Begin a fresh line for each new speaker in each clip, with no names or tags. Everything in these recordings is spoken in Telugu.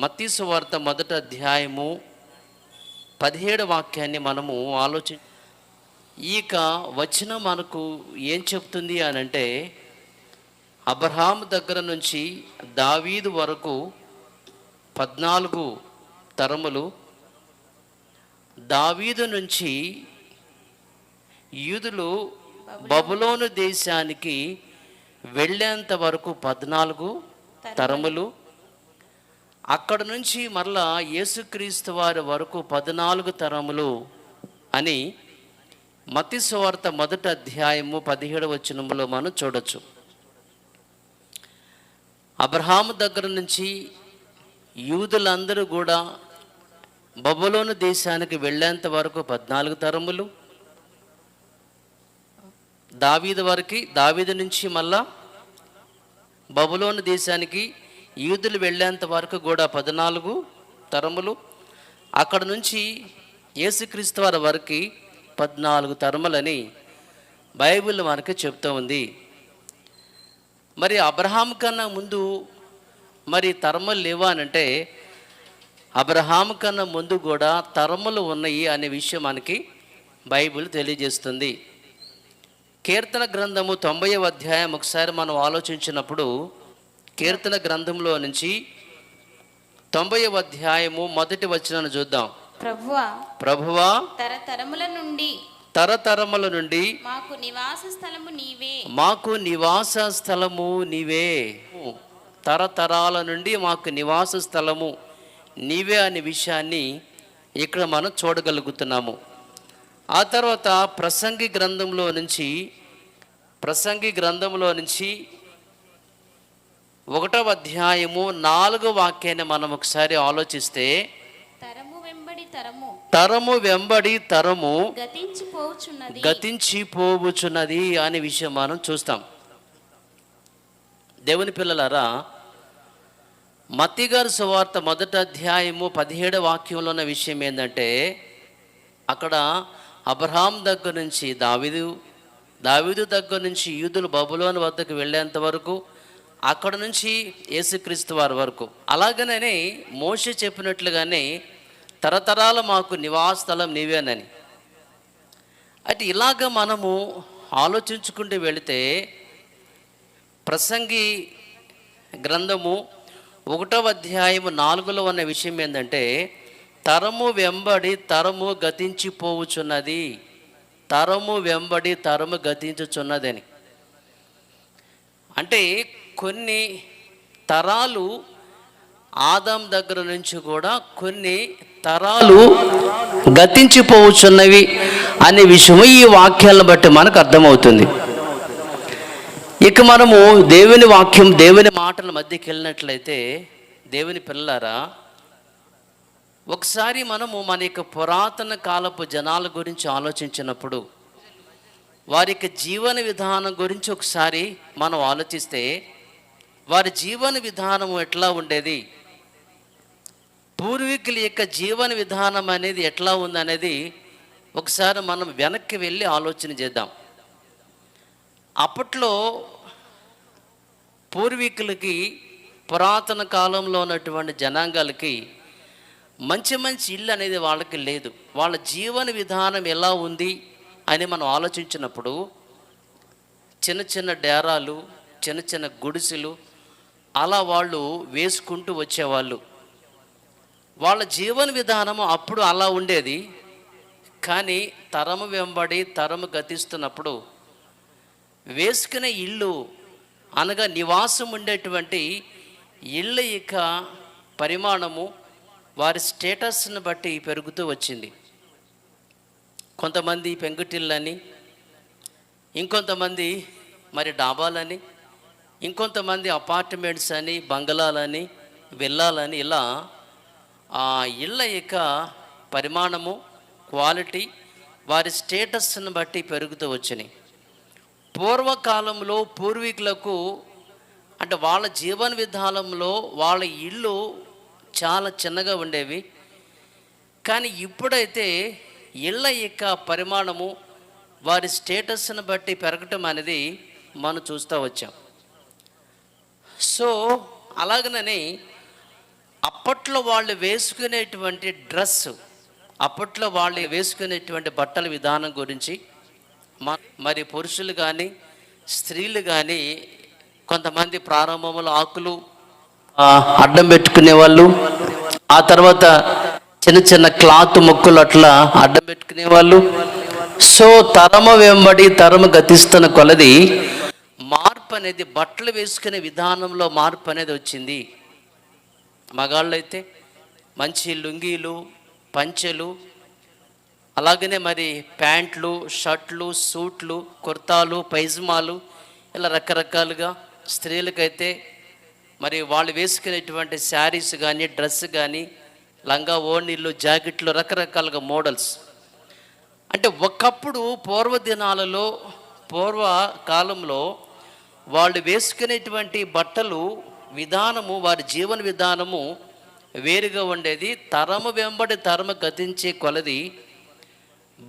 మత్తీసు వార్త మొదటి అధ్యాయము పదిహేడు వాక్యాన్ని మనము ఆలోచి ఈక వచ్చిన మనకు ఏం చెప్తుంది అని అంటే అబ్రహాం దగ్గర నుంచి దావీదు వరకు పద్నాలుగు తరములు దావీదు నుంచి యూదులు బబులోను దేశానికి వెళ్ళేంత వరకు పద్నాలుగు తరములు అక్కడ నుంచి మరలా యేసుక్రీస్తు వారి వరకు పద్నాలుగు తరములు అని మతిస్వార్త మొదటి అధ్యాయము పదిహేడు వచనములో మనం చూడొచ్చు. అబ్రహాము దగ్గర నుంచి యూదులందరూ కూడా బబులోను దేశానికి వెళ్ళేంత వరకు పద్నాలుగు తరములు దావీదు వరకు దావీదు నుంచి మళ్ళా బబులోను దేశానికి యూదులు వెళ్ళేంత వరకు కూడా పద్నాలుగు తరములు అక్కడ నుంచి యేసుక్రీస్తు వారి వరకు పద్నాలుగు తరములని బైబిల్ మనకి చెప్తూ ఉంది. మరి అబ్రహాం కన్నా ముందు మరి తరములు లేవా అని అంటే అబ్రహాం కన్నా ముందు కూడా తరములు ఉన్నాయి అనే విషయం మనకి బైబిల్ తెలియజేస్తుంది. కీర్తన గ్రంథము తొంభై అధ్యాయం ఒకసారి మనం ఆలోచించినప్పుడు కీర్తన గ్రంథంలో నుంచి తొంభై అధ్యాయము మొదటి వచనాన్ని చూద్దాం.
ప్రభువా
ప్రభువా
తరతరముల నుండి
తరతరముల నుండి
మాకు నివాస స్థలము నీవే.
మాకు నివాస స్థలము నీవే. తరతరాల నుండి మాకు నివాస స్థలము నీవే అనే విషయాన్ని ఇక్కడ మనం చూడగలుగుతున్నాము. ఆ తర్వాత ప్రసంగి గ్రంథంలో నుంచి ప్రసంగి గ్రంథంలో నుంచి ఒకటవ అధ్యాయము నాలుగో వాక్యాన్ని మనం ఒకసారి ఆలోచిస్తే
తరము వెంబడి తరము
తరము వెంబడి తరము గతించిపోవచ్చున్నది అనే విషయం మనం చూస్తాం. దేవుని పిల్లలారా మత్తిగారు సువార్త మొదటి అధ్యాయము పదిహేడు వాక్యంలో ఉన్న విషయం ఏంటంటే అక్కడ అబ్రహాం దగ్గర నుంచి దావిదు దావిదు దగ్గర నుంచి యూదులు బబులోని వద్దకు వెళ్ళేంత వరకు అక్కడ నుంచి యేసుక్రీస్తు వారి వరకు. అలాగనే మోష చెప్పినట్లుగానే తరతరాల మాకు నివాస స్థలం నీవేనని. అయితే ఇలాగ మనము ఆలోచించుకుంటూ వెళితే ప్రసంగి గ్రంథము ఒకటవ అధ్యాయము నాలుగులో ఉన్న విషయం ఏంటంటే తరము వెంబడి తరము గతించిపోవుచున్నది. తరము వెంబడి తరము గతించుచున్నదని. అంటే కొన్ని తరాలు ఆదాం దగ్గర నుంచి కూడా కొన్ని తరాలు గతించిపోవచ్చున్నవి అనే విషయము ఈ వాక్యాలను బట్టి మనకు అర్థమవుతుంది. ఇక మనము దేవుని వాక్యం దేవుని మాటల మధ్యకి వెళ్ళినట్లయితే దేవుని పిల్లలారా ఒకసారి మనము మన యొక్క పురాతన కాలపు జనాల గురించి ఆలోచించినప్పుడు వారి యొక్క జీవన విధానం గురించి ఒకసారి మనం ఆలోచిస్తే వారి జీవన విధానం ఎట్లా ఉండేది? పూర్వీకుల యొక్క జీవన విధానం అనేది ఎట్లా ఉందనేది ఒకసారి మనం వెనక్కి వెళ్ళి ఆలోచన చేద్దాం. అప్పట్లో పూర్వీకులకి పురాతన కాలంలో ఉన్నటువంటి జనాంగాలకి మంచి మంచి ఇల్లు అనేది వాళ్ళకి లేదు. వాళ్ళ జీవన విధానం ఎలా ఉంది అని మనం ఆలోచించినప్పుడు చిన్న చిన్న డేరాలు చిన్న చిన్న గుడిసెలు అలా వాళ్ళు వేసుకుంటూ వచ్చేవాళ్ళు. వాళ్ళ జీవన విధానము అప్పుడు అలా ఉండేది. కానీ తరము వెంబడి తరము గతిస్తున్నప్పుడు వేసుకునే ఇల్లు అనగా నివాసం ఉండేటువంటి ఇళ్ళ యొక్క పరిమాణము వారి స్టేటస్ని బట్టి పెరుగుతూ వచ్చింది. కొంతమంది పెంకుటిళ్ళని ఇంకొంతమంది మరి డాబాలని ఇంకొంతమంది అపార్ట్మెంట్స్ అని బంగళాలని వెళ్ళాలని ఇలా ఆ ఇళ్ళ యొక్క పరిమాణము క్వాలిటీ వారి స్టేటస్ని బట్టి పెరుగుతూ వచ్చినాయి. పూర్వకాలంలో పూర్వీకులకు అంటే వాళ్ళ జీవన విధానంలో వాళ్ళ ఇల్లు చాలా చిన్నగా ఉండేవి. కానీ ఇప్పుడైతే ఇళ్ళ యొక్క పరిమాణము వారి స్టేటస్ని బట్టి పెరగటం అనేది మనం చూస్తూ వచ్చాం. సో అలాగనని అప్పట్లో వాళ్ళు వేసుకునేటువంటి డ్రెస్ అప్పట్లో వాళ్ళు వేసుకునేటువంటి బట్టల విధానం గురించి మ- మరి పురుషులు కానీ స్త్రీలు కానీ కొంతమంది ప్రారంభంలో ఆకులు అడ్డం పెట్టుకునే వాళ్ళు ఆ తర్వాత చిన్న చిన్న క్లాత్ ముక్కులు అట్లా అడ్డం పెట్టుకునే వాళ్ళు. సో తరము వెంబడి తరము గతిస్తున్న కొలది మార్పు అనేది బట్టలు వేసుకునే విధానంలో మార్పు అనేది వచ్చింది. మగాళ్ళైతే మంచి లుంగీలు పంచెలు అలాగనే మరి ప్యాంట్లు షర్ట్లు సూట్లు కుర్తాలు పైజమాలు ఇలా రకరకాలుగా స్త్రీలకైతే మరి వాళ్ళు వేసుకునేటువంటి శారీస్ కానీ డ్రెస్ కానీ లంగా ఓణీళ్ళు జాకెట్లు రకరకాలుగా మోడల్స్. అంటే ఒకప్పుడు పూర్వ దినాలలో పూర్వ కాలంలో వాళ్ళు వేసుకునేటువంటి బట్టలు విధానము వారి జీవన విధానము వేరుగా ఉండేది. తరము వెంబడి తరము గతించే కొలది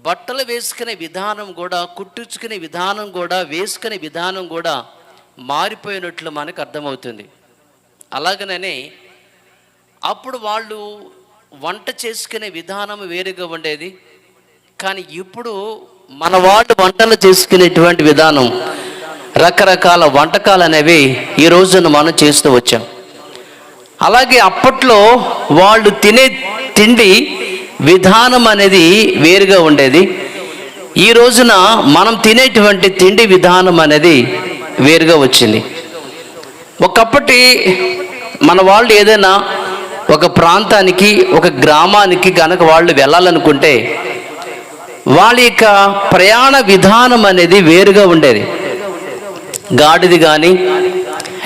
బట్టలు వేసుకునే విధానం కూడా కుట్టించుకునే విధానం కూడా వేసుకునే విధానం కూడా మారిపోయినట్లు మనకు అర్థమవుతుంది. అలాగనే అప్పుడు వాళ్ళు వంట చేసుకునే విధానం వేరుగా ఉండేది. కానీ ఇప్పుడు మన వాళ్ళు వంటలు చేసుకునేటువంటి విధానం రకరకాల వంటకాలు అనేవి ఈ రోజున మనం చేస్తూ వచ్చాం. అలాగే అప్పట్లో వాళ్ళు తినే తిండి విధానం అనేది వేరుగా ఉండేది. ఈ రోజున మనం తినేటువంటి తిండి విధానం అనేది వేరుగా వచ్చింది. ఒకప్పటి మన వాళ్ళు ఏదైనా ఒక ప్రాంతానికి ఒక గ్రామానికి కనుక వాళ్ళు వెళ్ళాలనుకుంటే వాళ్ళ యొక్క ప్రయాణ విధానం అనేది వేరుగా ఉండేది. గాడిది కానీ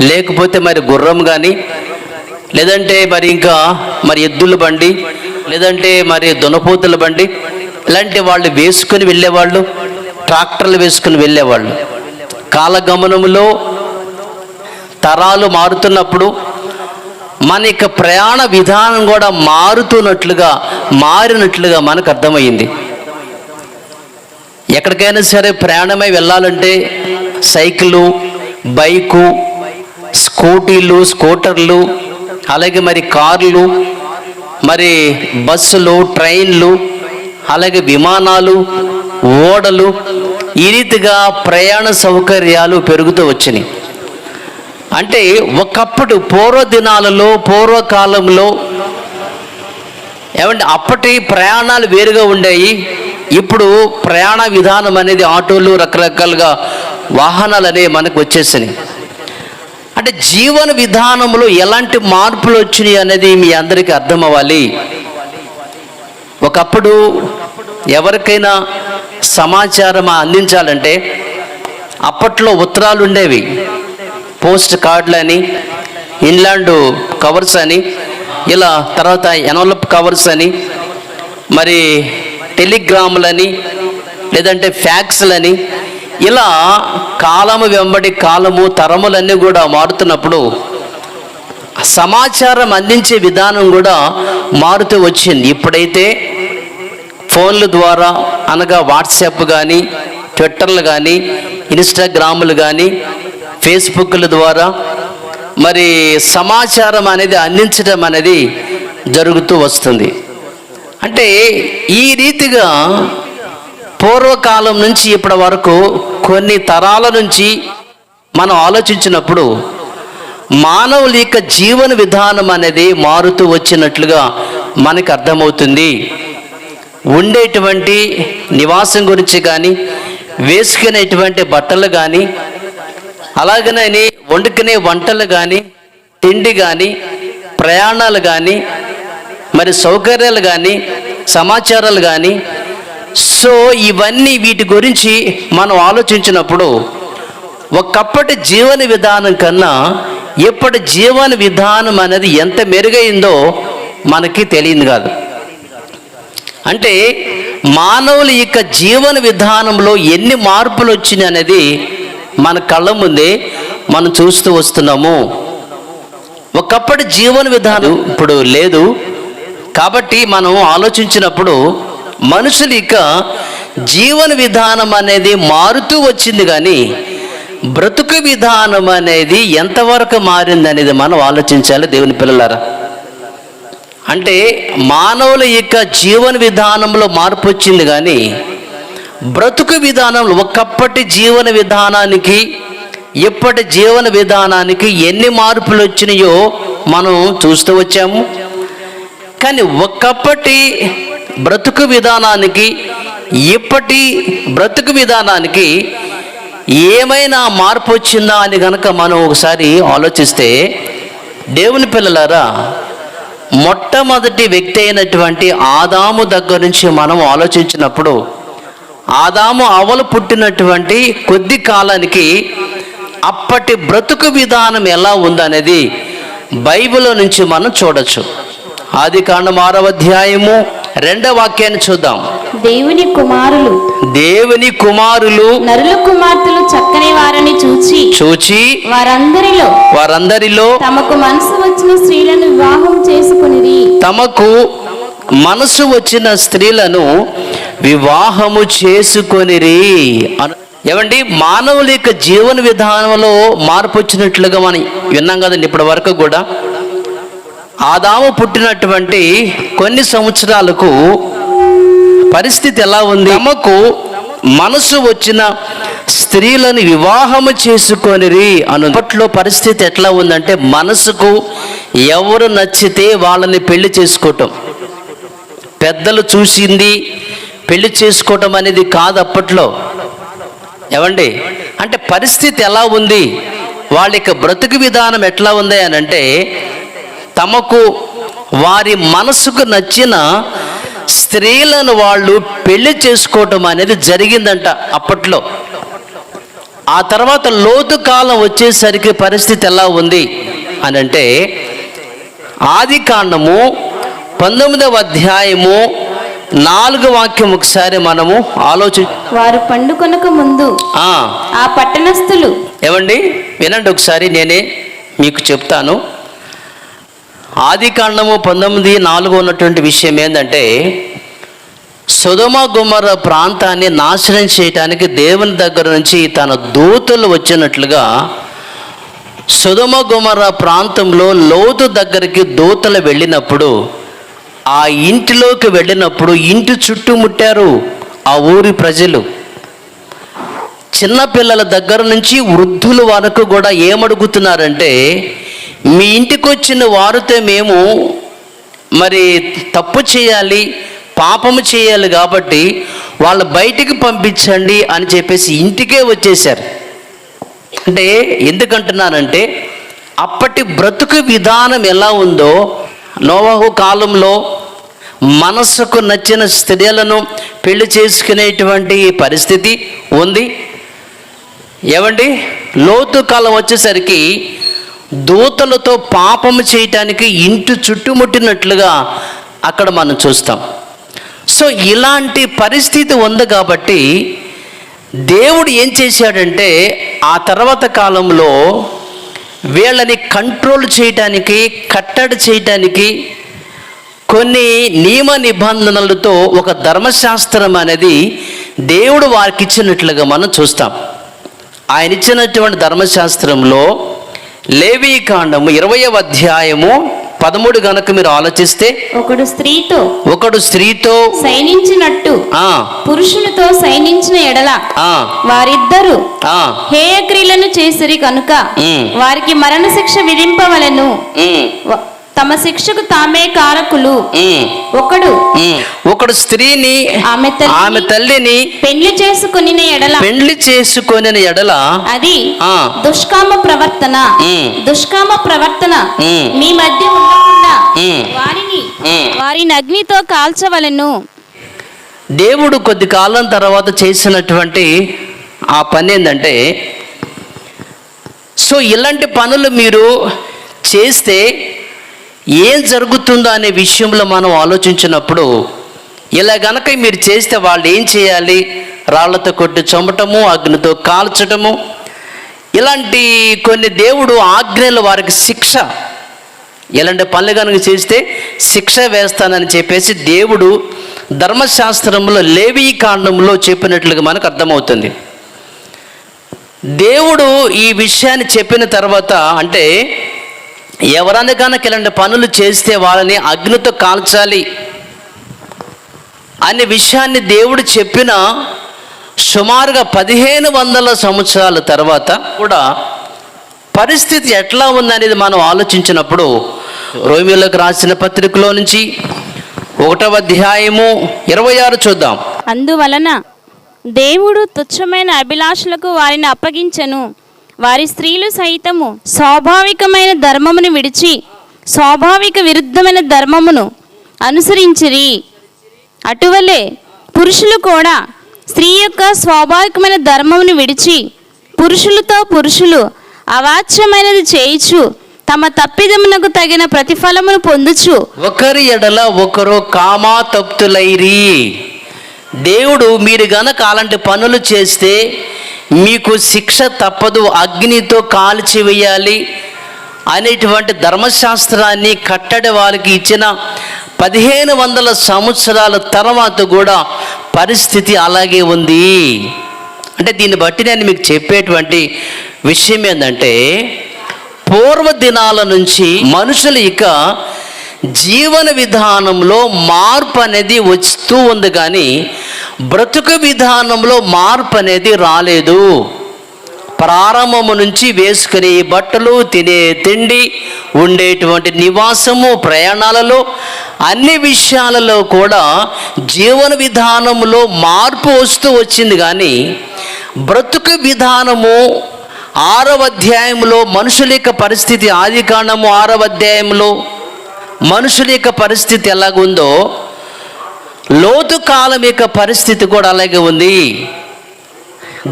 లేకపోతే మరి గుర్రం కానీ లేదంటే మరి ఇంకా మరి ఎద్దుల బండి లేదంటే మరి దునపోతుల బండి ఇలాంటి వాళ్ళు వేసుకుని వెళ్ళేవాళ్ళు ట్రాక్టర్లు వేసుకుని వెళ్ళేవాళ్ళు. కాలగమనంలో తరాలు మారుతున్నప్పుడు మన యొక్క ప్రయాణ విధానం కూడా మారుతున్నట్లుగా మారినట్లుగా మనకు అర్థమైంది ఎక్కడికైనా సరే ప్రయాణమై వెళ్ళాలంటే సైకిలు బైకు స్కూటీలు స్కూటర్లు అలాగే మరి కార్లు మరి బస్సులు ట్రైన్లు అలాగే విమానాలు ఓడలు ఈ రీతిగా ప్రయాణ సౌకర్యాలు పెరుగుతూ వచ్చినాయి. అంటే ఒకప్పుడు పూర్వ దినాలలో పూర్వకాలంలో ఏమంటే అప్పటి ప్రయాణాలు వేరుగా ఉండేవి ఇప్పుడు ప్రయాణ విధానం అనేది ఆటోలు రకరకాలుగా వాహనాలు అనేవి మనకు వచ్చేసినాయి. అంటే జీవన విధానంలో ఎలాంటి మార్పులు వచ్చినాయి అనేది మీ అందరికీ అర్థం అవ్వాలి ఒకప్పుడు ఎవరికైనా సమాచారం అందించాలంటే అప్పట్లో ఉత్తరాలు ఉండేవి. పోస్ట్ కార్డులు అని ఇన్లాండ్ కవర్స్ అని ఇలా తర్వాత ఎనవలప్ కవర్స్ అని మరి టెలిగ్రాములని లేదంటే ఫ్యాక్స్లని ఇలా కాలము వెంబడి కాలము తరములన్నీ కూడా మారుతున్నప్పుడు సమాచారం అందించే విధానం కూడా మారుతూ వచ్చింది. ఇప్పుడైతే ఫోన్ల ద్వారా అనగా వాట్సాప్ కానీ ట్విట్టర్లు కానీ ఇన్స్టాగ్రాములు కానీ ఫేస్బుక్ల ద్వారా మరి సమాచారం అనేది అందించడం అనేది జరుగుతూ వస్తుంది. అంటే ఈ రీతిగా పూర్వకాలం నుంచి ఇప్పటి వరకు కొన్ని తరాల నుంచి మనం ఆలోచించినప్పుడు మానవుల యొక్క జీవన విధానం అనేది మారుతూ వచ్చినట్లుగా మనకు అర్థమవుతుంది. ఉండేటువంటి నివాసం గురించి కానీ వేసుకునేటువంటి బట్టలు కానీ అలాగనే వండుకునే వంటలు కానీ తిండి కానీ ప్రయాణాలు కానీ మరి సౌకర్యాలు కానీ సమాచారాలు కానీ సో ఇవన్నీ వీటి గురించి మనం ఆలోచించినప్పుడు ఒకప్పటి జీవన విధానం కన్నా ఇప్పటి జీవన విధానం అనేది ఎంత మెరుగైందో మనకి తెలియదు కాదు. అంటే మానవుల యొక్క జీవన విధానంలో ఎన్ని మార్పులు వచ్చినాయి అనేది మన కళ్ళ ముందే మనం చూస్తూ వస్తున్నాము. ఒకప్పటి జీవన విధానం ఇప్పుడు లేదు. కాబట్టి మనం ఆలోచించినప్పుడు మనుషులు యొక్క జీవన విధానం అనేది మారుతూ వచ్చింది కానీ బ్రతుకు విధానం అనేది ఎంతవరకు మారింది అనేది మనం ఆలోచించాలి దేవుని పిల్లలారా. అంటే మానవుల యొక్క జీవన విధానంలో మార్పు వచ్చింది కానీ బ్రతుకు విధానంలో ఒకప్పటి జీవన విధానానికి ఇప్పటి జీవన విధానానికి ఎన్ని మార్పులు వచ్చినాయో మనం చూస్తూ వచ్చాము. కానీ ఒకప్పటి బ్రతుకు విధానానికి ఇప్పటి బ్రతుకు విధానానికి ఏమైనా మార్పు వచ్చిందా అని కనుక మనం ఒకసారి ఆలోచిస్తే దేవుని పిల్లలారా మొట్టమొదటి వ్యక్తి అయినటువంటి ఆదాము దగ్గర నుంచి మనం ఆలోచించినప్పుడు ఆదాము అవలు పుట్టినటువంటి కొద్ది కాలానికి అప్పటి బ్రతుకు విధానం ఎలా ఉందనేది బైబిల్ నుంచి మనం చూడొచ్చు. ఆది కాండం ఆరవ అధ్యాయము రెండవ వాక్యాన్ని చూద్దాం.
దేవుని కుమారులు
దేవుని కుమారులు
నరుల కుమార్తెలు చక్కని వారని చూచి
చూచి
వారందరిలో
వారందరిలో
తమకు మనసు వచ్చిన స్త్రీలను వివాహం చేసుకునిరి.
తమకు మనసు వచ్చిన స్త్రీలను వివాహము చేసుకొనిరి అను ఏమండి? మానవుల యొక్క జీవన విధానంలో మార్పు వచ్చినట్లుగా మనం విన్నాం కదండి ఇప్పటి వరకు కూడా. ఆదాము పుట్టినటువంటి కొన్ని సంవత్సరాలకు పరిస్థితి ఎలా ఉంది? తమకు మనసు వచ్చిన స్త్రీలను వివాహము చేసుకొనిరి అను. అప్పట్లో పరిస్థితి ఎట్లా ఉందంటే మనసుకు ఎవరు నచ్చితే వాళ్ళని పెళ్ళి చేసుకోవటం. పెద్దలు చూసింది పెళ్ళి చేసుకోవటం అనేది కాదు అప్పట్లో. ఏమండి? అంటే పరిస్థితి ఎలా ఉంది? వాళ్ళ యొక్క బ్రతుకు విధానం ఎట్లా ఉంది అని అంటే తమకు వారి మనసుకు నచ్చిన స్త్రీలను వాళ్ళు పెళ్ళి చేసుకోవటం అనేది జరిగిందంట అప్పట్లో. ఆ తర్వాత లోతు కాలం వచ్చేసరికి పరిస్థితి ఎలా ఉంది అని అంటే ఆది కాండము పంతొమ్మిదవ అధ్యాయము నాలుగు వాక్యం ఒకసారి మనము ఆలోచి
వారు పండుకొనక ముందు
ఆ,
పట్టణస్థులు
ఏమండి? వినండి ఒకసారి నేనే మీకు చెప్తాను. ఆది కాండము పంతొమ్మిది నాలుగు ఉన్నటువంటి విషయం ఏంటంటే సుధమ గుమర ప్రాంతాన్ని నాశనం చేయటానికి దేవుని దగ్గర నుంచి తన దూతలు వచ్చినట్లుగా సుధమ గుమర ప్రాంతంలో లోతు దగ్గరికి దూతలు వెళ్ళినప్పుడు ఆ ఇంటిలోకి వెళ్ళినప్పుడు ఇంటి చుట్టుముట్టారు ఆ ఊరి ప్రజలు. చిన్నపిల్లల దగ్గర నుంచి వృద్ధుల వరకు కూడా ఏమడుగుతున్నారంటే మీ ఇంటికి వచ్చిన వారితో మేము మరి తప్పు చేయాలి పాపము చేయాలి కాబట్టి వాళ్ళు బయటికి పంపించండి అని చెప్పేసి ఇంటికే వచ్చేసారు అంటే ఎందుకంటున్నానంటే అప్పటి బ్రతుకు విధానం ఎలా ఉందో నోవాహు కాలంలో మనసుకు నచ్చిన స్త్రీలను పెళ్ళి చేసుకునేటువంటి పరిస్థితి ఉంది. ఏమండి? లోతు కాలం వచ్చేసరికి దూతలతో పాపము చేయటానికి ఇంటి చుట్టుముట్టినట్లుగా అక్కడ మనం చూస్తాం. సో ఇలాంటి పరిస్థితి ఉంది కాబట్టి దేవుడు ఏం చేశాడంటే ఆ తర్వాత కాలంలో వీళ్ళని కంట్రోల్ చేయటానికి కట్టడి చేయటానికి కొన్ని నియమ నిబంధనలతో ఒక ధర్మశాస్త్రం అనేది దేవుడు వారికి ఇచ్చినట్లుగా మనం చూస్తాం. ఆయన ఇచ్చినటువంటి ధర్మశాస్త్రంలో లేవీ కాండము ఇరవయవ అధ్యాయము పదమూడు గనక మీరు ఆలోచిస్తే
ఒకడు స్త్రీతో
ఒకడు స్త్రీతో
సైనించినట్టు
ఆ.
పురుషునితో సైనించిన ఎడల
ఆ.
వారిద్దరూ
ఆ.
హేయక్రియలను చేసిరి కనుక. వారికి మరణ శిక్ష విధింపవలెను తమ శిక్షకు తామే కారకులు ఒకడు.
ఒకడు స్త్రీని
ఆమె తల్లిని
ఆమె తల్లిని
పెళ్ళి చేసుకుని ఎడల
పెండ్లి చేసుకొనిన ఎడల
అది. దుష్కామ ప్రవర్తన. దుష్కామ ప్రవర్తన. మీ మధ్య ఉండకుండా. వారిని. వారిని అగ్నితో కాల్చవలెను
దేవుడు కొద్ది కాలం తర్వాత చేసినటువంటి ఆ పని ఏంటంటే సో ఇలాంటి పనులు మీరు చేస్తే ఏం జరుగుతుందో అనే విషయంలో మనం ఆలోచించినప్పుడు ఇలా గనక మీరు చేస్తే వాళ్ళు ఏం చేయాలి? రాళ్ళతో కొట్టి చంపటము అగ్నితో కాల్చటము ఇలాంటి కొన్ని దేవుడు ఆజ్ఞలు వారికి శిక్ష. ఇలాంటి పనులు కనుక చేస్తే శిక్ష వేస్తానని చెప్పేసి దేవుడు ధర్మశాస్త్రంలో లేవీ కాండంలో చెప్పినట్లుగా మనకు అర్థమవుతుంది. దేవుడు ఈ విషయాన్ని చెప్పిన తర్వాత అంటే ఎవరన్నా కనుక ఇలాంటి పనులు చేస్తే వాళ్ళని అగ్నితో కాల్చాలి అనే విషయాన్ని దేవుడు చెప్పిన సుమారుగా పదిహేను వందల సంవత్సరాల తర్వాత కూడా పరిస్థితి ఎట్లా ఉందనేది మనం ఆలోచించినప్పుడు రోమిలోకి రాసిన పత్రికలో నుంచి ఒకటవ అధ్యాయము ఇరవై ఆరు చూద్దాం.
అందువలన దేవుడు తుచ్చమైన అభిలాషలకు వారిని అప్పగించను. వారి స్త్రీలు సైతము స్వాభావికమైన ధర్మమును విడిచి స్వాభావిక విరుద్ధమైన ధర్మమును అనుసరించిరి. అటువలే పురుషులు కూడా స్త్రీ యొక్క స్వాభావికమైన ధర్మమును విడిచి పురుషులతో పురుషులు అవాచ్యమైనది చేయిచు తమ తప్పిదమునకు తగిన ప్రతిఫలమును పొందుచు.
ఒకరి ఎడల ఒకరు కామా తప్తులైరి దేవుడు మీరు గనక అలాంటి పనులు చేస్తే మీకు శిక్ష తప్పదు అగ్నితో కాల్చివేయాలి అనేటువంటి ధర్మశాస్త్రాన్ని కట్టడి వారికి ఇచ్చిన పదిహేను వందల సంవత్సరాల తర్వాత కూడా పరిస్థితి అలాగే ఉంది. అంటే దీన్ని బట్టి నేను మీకు చెప్పేటువంటి విషయం ఏంటంటే పూర్వ దినాల నుంచి మనుషులు ఇక జీవన విధానంలో మార్పు అనేది వస్తూ ఉంది కానీ బ్రతుకు విధానంలో మార్పు అనేది రాలేదు. ప్రారంభము నుంచి వేసుకునే బట్టలు తినే తిండి ఉండేటువంటి నివాసము ప్రయాణాలలో అన్ని విషయాలలో కూడా జీవన విధానంలో మార్పు వస్తూ వచ్చింది. కానీ బ్రతుకు విధానము ఆరవ అధ్యాయంలో మనుషుల యొక్క పరిస్థితి ఆది కాండము ఆరవ అధ్యాయంలో మనుషుల యొక్క పరిస్థితి ఎలాగుందో లోతు కాలం యొక్క పరిస్థితి కూడా అలాగే ఉంది.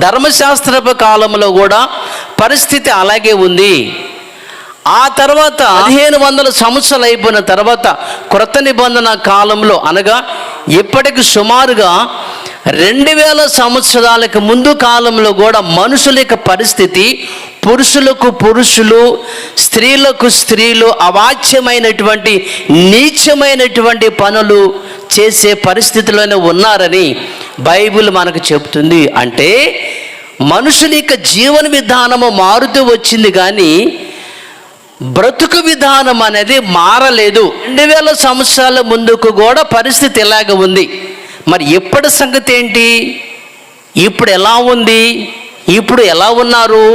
ధర్మశాస్త్రపు కాలంలో కూడా పరిస్థితి అలాగే ఉంది. ఆ తర్వాత పదిహేను వందల సంవత్సరాలు అయిపోయిన తర్వాత క్రొత్త నిబంధన కాలంలో అనగా ఇప్పటికి సుమారుగా రెండు వేల సంవత్సరాలకు ముందు కాలంలో కూడా మనుషుల యొక్క పరిస్థితి పురుషులకు పురుషులు స్త్రీలకు స్త్రీలు అవాచ్యమైనటువంటి నీచమైనటువంటి పనులు చేసే పరిస్థితిలోనే ఉన్నారని బైబిల్ మనకు చెబుతుంది. అంటే మనుషుల యొక్క జీవన విధానము మారుతూ వచ్చింది కానీ బ్రతుకు విధానం అనేది మారలేదు. రెండు వేల సంవత్సరాల ముందుకు కూడా పరిస్థితి ఇలాగ ఉంది. మరి ఎప్పటి సంగతి ఏంటి? ఇప్పుడు ఎలా ఉంది? ఇప్పుడు ఎలా ఉన్నారు?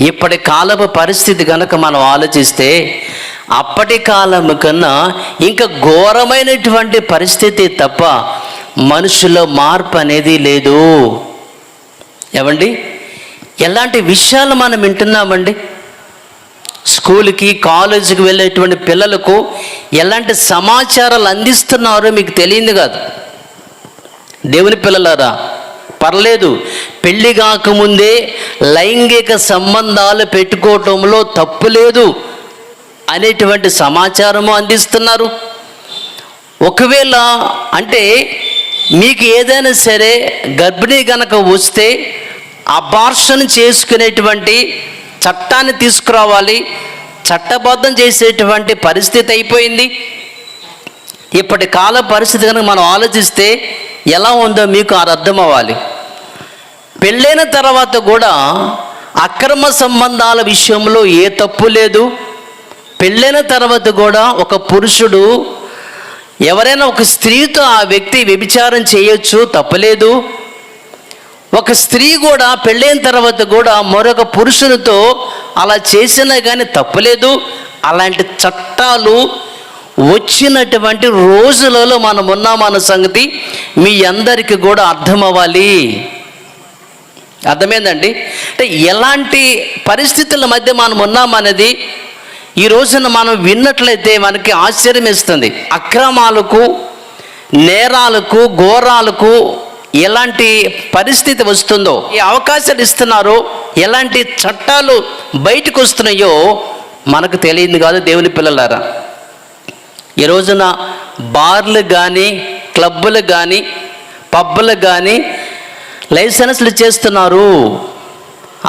ఇప్పటి కాలపు పరిస్థితి కనుక మనం ఆలోచిస్తే అప్పటి కాలం కన్నా ఇంకా ఘోరమైనటువంటి పరిస్థితి తప్ప మనుషులో మార్పు అనేది లేదు. ఏమండి? ఎలాంటి విషయాలు మనం వింటున్నామండి? స్కూల్కి కాలేజీకి వెళ్ళేటువంటి పిల్లలకు ఎలాంటి సమాచారాలు అందిస్తున్నారో మీకు తెలియదు కాదు. దేవుని పిల్లలారా పర్లేదు. పెళ్ళి కాకముందే లైంగిక సంబంధాలు పెట్టుకోవటంలో తప్పు లేదు అనేటువంటి సమాచారము అందిస్తున్నారు. ఒకవేళ అంటే మీకు ఏదైనా సరే గర్భిణీ గనక వస్తే అబార్షన్ చేసుకునేటువంటి చట్టాన్ని తీసుకురావాలి. చట్టబద్ధం చేసేటువంటి పరిస్థితి అయిపోయింది. ఇప్పటి కాల పరిస్థితి కనుక మనం ఆలోచిస్తే ఎలా ఉందో మీకు అది అర్థం అవ్వాలి పెళ్ళైన తర్వాత కూడా అక్రమ సంబంధాల విషయంలో ఏ తప్పు లేదు. పెళ్ళైన తర్వాత కూడా ఒక పురుషుడు ఎవరైనా ఒక స్త్రీతో ఆ వ్యక్తి వ్యభిచారం చేయొచ్చు తప్పలేదు. ఒక స్త్రీ కూడా పెళ్ళైన తర్వాత కూడా మరొక పురుషునితో అలా చేసినా కానీ తప్పలేదు. అలాంటి చట్టాలు వచ్చినటువంటి రోజులలో మనం ఉన్నామన్న సంగతి మీ అందరికీ కూడా అర్థమవ్వాలి. అర్థమైందండి? అంటే ఎలాంటి పరిస్థితుల మధ్య మనం ఉన్నామనేది ఈ రోజున మనం విన్నట్లయితే మనకి ఆశ్చర్యం ఇస్తుంది అక్రమాలకు నేరాలకు ఘోరాలకు ఎలాంటి పరిస్థితి వస్తుందో ఈ అవకాశాలు ఇస్తున్నారో ఎలాంటి చట్టాలు బయటకు వస్తున్నాయో మనకు తెలియదు కాదు దేవుని పిల్లలారా. ఈ రోజున బార్లు కానీ క్లబ్బులు కానీ పబ్బులు కానీ లైసెన్స్లు చేస్తున్నారు.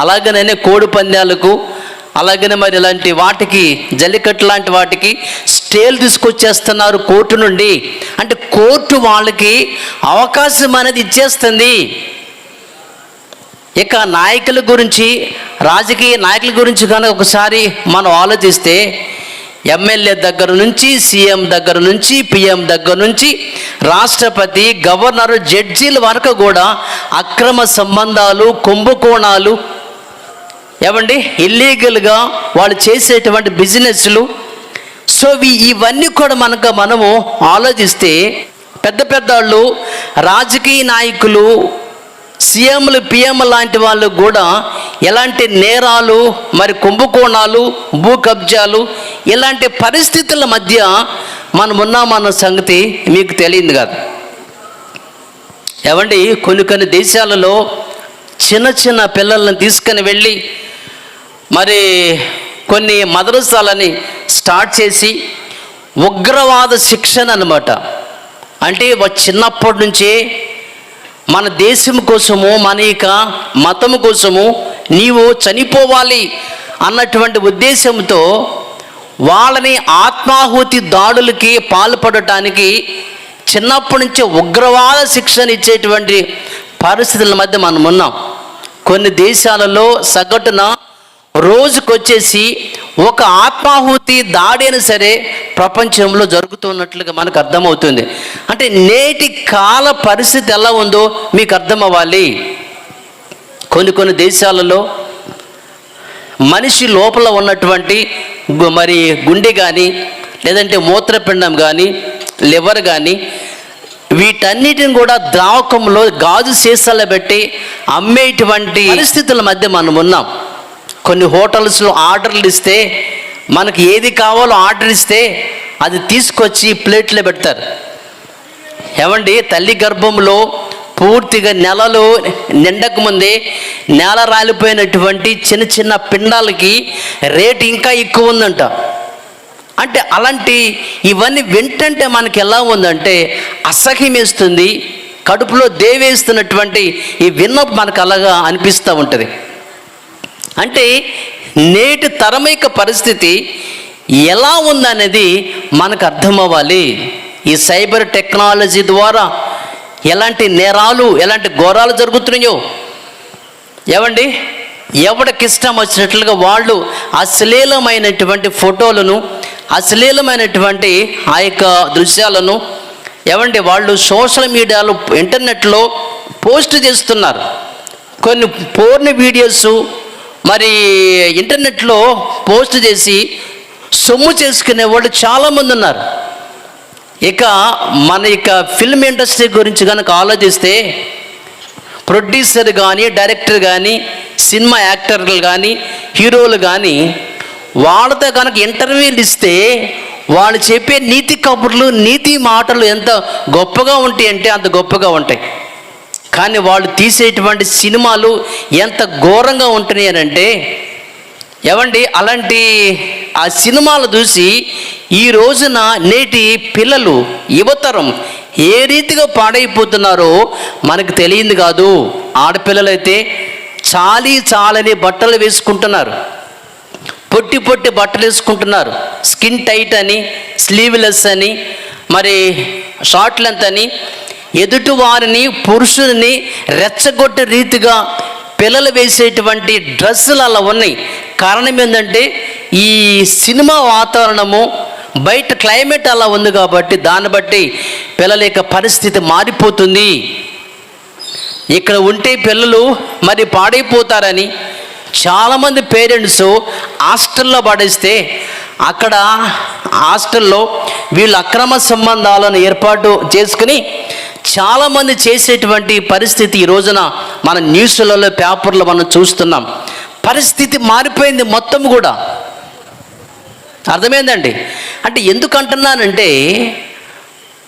అలాగనే కోడి పందాలకు అలాగనే మరి ఇలాంటి వాటికి జల్లికట్టు లాంటి వాటికి స్టేలు తీసుకొచ్చేస్తున్నారు కోర్టు నుండి. అంటే కోర్టు వాళ్ళకి అవకాశం అనేది ఇచ్చేస్తుంది. ఇక నాయకుల గురించి రాజకీయ నాయకుల గురించి కనుక ఒకసారి మనం ఆలోచిస్తే ఎమ్మెల్యే దగ్గర నుంచి సీఎం దగ్గర నుంచి పిఎం దగ్గర నుంచి రాష్ట్రపతి గవర్నర్ జడ్జీల వరకు కూడా అక్రమ సంబంధాలు కుంభకోణాలు ఏమండి? ఇల్లీగల్గా వాళ్ళు చేసేటువంటి బిజినెస్లు. సో ఇవి- ఇవన్నీ కూడా మనకు మనము ఆలోచిస్తే పెద్ద పెద్ద వాళ్ళు రాజకీయ నాయకులు సీఎంలు పిఎం లాంటి వాళ్ళు కూడా ఎలాంటి నేరాలు మరి కుంభకోణాలు భూ కబ్జాలు ఇలాంటి పరిస్థితుల మధ్య మనం ఉన్నామన్న సంగతి మీకు తెలియదు కాదు. ఏమండి? కొన్ని కొన్ని దేశాలలో చిన్న చిన్న పిల్లల్ని తీసుకొని వెళ్ళి మరి కొన్ని మదరసాలని స్టార్ట్ చేసి ఉగ్రవాద శిక్షణ అనమాట అంటే చిన్నప్పటి నుంచే మన దేశం కోసము మన యొక్క మతము కోసము నీవు చనిపోవాలి అన్నటువంటి ఉద్దేశంతో వాళ్ళని ఆత్మాహుతి దాడులకి పాల్పడటానికి చిన్నప్పటి నుంచే ఉగ్రవాద శిక్షణ ఇచ్చేటువంటి పరిస్థితుల మధ్య మనం ఉన్నాం. కొన్ని దేశాలలో సగటున రోజుకొచ్చేసి ఒక ఆత్మాహుతి దాడి సరే ప్రపంచంలో జరుగుతున్నట్లుగా మనకు అర్థమవుతుంది. అంటే నేటి కాల పరిస్థితి ఎలా ఉందో మీకు అర్థం అవ్వాలి కొన్ని కొన్ని దేశాలలో మనిషి లోపల ఉన్నటువంటి గు- మరి గుండె కానీ లేదంటే మూత్రపిండం కానీ లివర్ కానీ వీటన్నిటిని కూడా ద్రావకంలో గాజు సీసాలో పెట్టి అమ్మేటువంటి పరిస్థితుల మధ్య మనం ఉన్నాం. కొన్ని హోటల్స్లో ఆర్డర్లు ఇస్తే మనకి ఏది కావాలో ఆర్డర్ ఇస్తే అది తీసుకొచ్చి ప్లేట్లో పెడతారు. ఏమండి? తల్లి గర్భంలో పూర్తిగా నెలలు నిండకు ముందే నేల రాలిపోయినటువంటి చిన్న చిన్న పిండాలకి రేట్ ఇంకా ఎక్కువ ఉందంట. అంటే అలాంటి ఇవన్నీ వింటంటే మనకి ఎలా ఉందంటే అసహ్యమేస్తుంది కడుపులో దేవేస్తున్నటువంటి ఈ విన్నప్పుడు మనకు అలాగా అనిపిస్తూ ఉంటుంది. అంటే నేటి తరమైక పరిస్థితి ఎలా ఉందనేది మనకు అర్థమవ్వాలి. ఈ సైబర్ టెక్నాలజీ ద్వారా ఎలాంటి నేరాలు ఎలాంటి ఘోరాలు జరుగుతున్నాయో? ఏమండి? ఎవడికి ఇష్టం వచ్చినట్లుగా వాళ్ళు అశ్లీలమైనటువంటి ఫోటోలను అశ్లీలమైనటువంటి ఆ యొక్క దృశ్యాలను ఏమండి వాళ్ళు సోషల్ మీడియాలో ఇంటర్నెట్లో పోస్ట్ చేస్తున్నారు. కొన్ని పోర్న్ వీడియోస్ మరి ఇంటర్నెట్లో పోస్ట్ చేసి సొమ్ము చేసుకునే వాళ్ళు చాలామంది ఉన్నారు. ఇక మన ఇక ఫిల్మ్ ఇండస్ట్రీ గురించి కనుక ఆలోచిస్తే ప్రొడ్యూసర్ కానీ డైరెక్టర్ కానీ సినిమా యాక్టర్లు కానీ హీరోలు కానీ వాళ్ళతో కనుక ఇంటర్వ్యూలు ఇస్తే వాళ్ళు చెప్పే నీతి కబుర్లు నీతి మాటలు ఎంత గొప్పగా ఉంటాయి అంటే అంత గొప్పగా ఉంటాయి. కానీ వాళ్ళు తీసేటువంటి సినిమాలు ఎంత ఘోరంగా ఉంటున్నాయి అంటే ఏమండి అలాంటి ఆ సినిమాలు చూసి ఈ రోజున నేటి పిల్లలు యువతరం ఏ రీతిగా పాడైపోతున్నారో మనకు తెలియదు కాదు. ఆడపిల్లలైతే చాలీ చాలని బట్టలు వేసుకుంటున్నారు. పొట్టి పొట్టి బట్టలు వేసుకుంటున్నారు. స్కిన్ టైట్ అని స్లీవ్లెస్ అని మరి షార్ట్ లెంత్ అని ఎదుటి వారిని పురుషుని రెచ్చగొట్టే రీతిగా పిల్లలు వేసేటువంటి డ్రెస్సులు అలా ఉన్నాయి. కారణం ఏంటంటే ఈ సినిమా వాతావరణము బయట క్లైమేట్ అలా ఉంది కాబట్టి దాన్ని బట్టి పిల్లల యొక్క పరిస్థితి మారిపోతుంది. ఇక్కడ ఉంటే పిల్లలు మరి పాడైపోతారని చాలామంది పేరెంట్స్ హాస్టల్లో పడేస్తే అక్కడ హాస్టల్లో వీళ్ళు అక్రమ సంబంధాలను ఏర్పాటు చేసుకుని చాలామంది చేసేటువంటి పరిస్థితి ఈ రోజున మన న్యూస్లలో పేపర్లో మనం చూస్తున్నాం. పరిస్థితి మారిపోయింది మొత్తం కూడా. అర్థమైందండి? అంటే ఎందుకు అంటున్నానంటే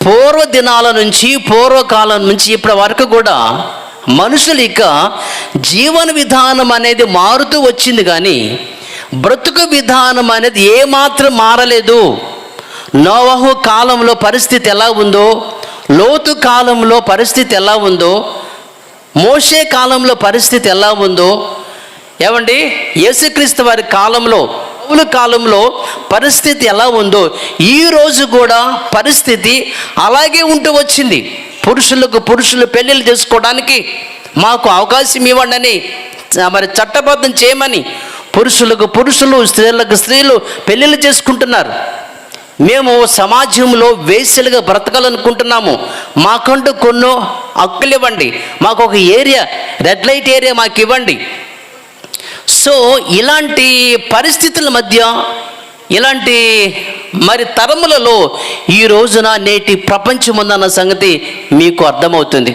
పూర్వ దినాల నుంచి పూర్వకాలం నుంచి ఇప్పటి వరకు కూడా మనుషులు ఇక జీవన విధానం అనేది మారుతూ వచ్చింది కానీ బ్రతుకు విధానం అనేది ఏమాత్రం మారలేదు. నోవహు కాలంలో పరిస్థితి ఎలా ఉందో లోతు కాలంలో పరిస్థితి ఎలా ఉందో మోసే కాలంలో పరిస్థితి ఎలా ఉందో ఏమండి? యేసుక్రీస్తు వారి కాలంలో పౌలు కాలంలో పరిస్థితి ఎలా ఉందో ఈ రోజు కూడా పరిస్థితి అలాగే ఉంటూ వచ్చింది. పురుషులకు పురుషులు పెళ్ళిళ్ళు చేసుకోవడానికి మాకు అవకాశం ఇవ్వండి మరి చట్టబద్ధం చేయమని పురుషులకు పురుషులు స్త్రీలకు స్త్రీలు పెళ్ళిళ్ళు చేసుకుంటున్నారు. మేము సమాజంలో వేసలుగా బ్రతకాలనుకుంటున్నాము. మాకంటూ కొన్నో హక్కులు ఇవ్వండి. మాకు ఒక ఏరియా రెడ్ లైట్ ఏరియా మాకు ఇవ్వండి. సో ఇలాంటి పరిస్థితుల మధ్య ఇలాంటి మరి తరములలో ఈ రోజున నేటి ప్రపంచం ఉందన్న సంగతి మీకు అర్థమవుతుంది.